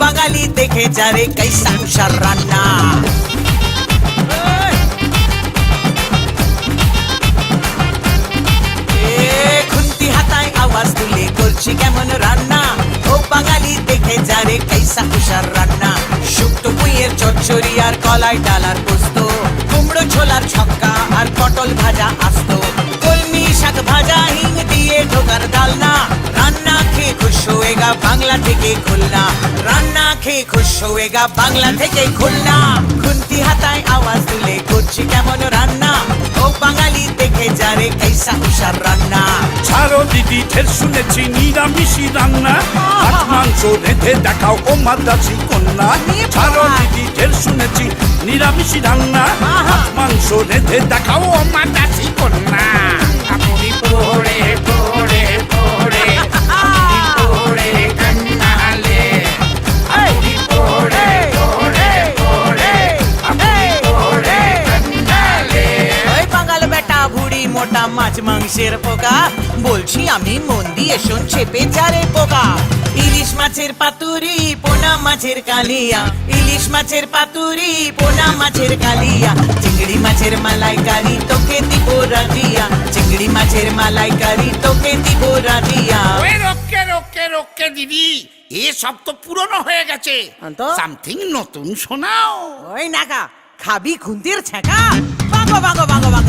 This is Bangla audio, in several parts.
বাঙালি দেখে যারে কৈসা উষার রান্না। খুন্তি হাতায় আওয়াজ তুলে করছি কেমন রান্না? ও বাঙালি দেখে যারে উষার রান্না। আর কলাই ডালার পোস্ত। কুমড়ো ছোলার ছক্কা আর পটল ভাজা আস্ত। কলমি শাক ভাজা, হিং দিয়ে ঢোকার ডালনা। রান্না হয়েগা বাংলা থেকে খুলনা রান্না খেয়ে খুশ হয়েগা বাংলা থেকে খুলনা। খুন্তি হাতায় আওয়াজ তুলে করছি কেমন রান্না। ও বাঙালি দেখে যারে কৈসা উষার রান্না। ছাড়ো দিদি ঢের শুনেছি নিরামিষি রান্না। হাট মাংস রেঁধে দেখাও ও মাদাসি কন্যা। নিয়ে ছাড়ো। দিদি ঢের শুনেছি নিরামিষি রান্না। আহা। হাট মাংস রেঁধে দেখাও ও মাদাসি কন্যা। আপনি পোড়ে মাছ মাংসের পোকা। বলছি আমি মন দিয়ে শোন চেপে যারে পোকা। ইলিশ মাছের পাতুরি পোনা মাছের কালিয়া। ইলিশ মাছের পাতুরি পোনা মাছের কালিয়া। চিংড়ি মাছের মালাইকারি তোকে দিব রাজিয়া। চিংড়ি মাছের মালাইকারি তোকে দিব রাজিয়া। ওই রোকে রোকে রোকে দিদি এ সব তো পুরনো হয়ে গেছে? সামথিং নতুন শোনাও। ওই নাকা খাবি খুন্তির ছেঁকা বাঙ্গো বাঙ্গো বাঙ্গো বাঙ্গো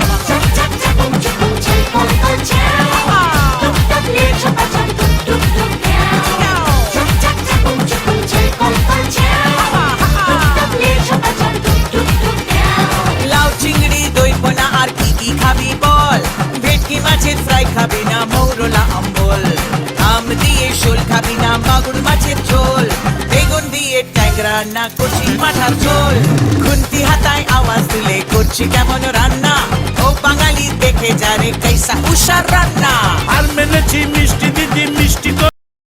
ফ্রাই খাবি না মৌরলা অম্বল আম দিয়ে শোল খাবি না মাগুর মাছের ঝোল। বেগুন দিয়ে ট্যাংরা না কচি মাথার ঝোল। খুন্তি হাতায় আওয়াজ তুলে করছি কেমন রান্না। ও বাঙালি দেখে যারে কৈসা উষার রান্না। আর মেনেছি মিষ্টি দিদি মিষ্টি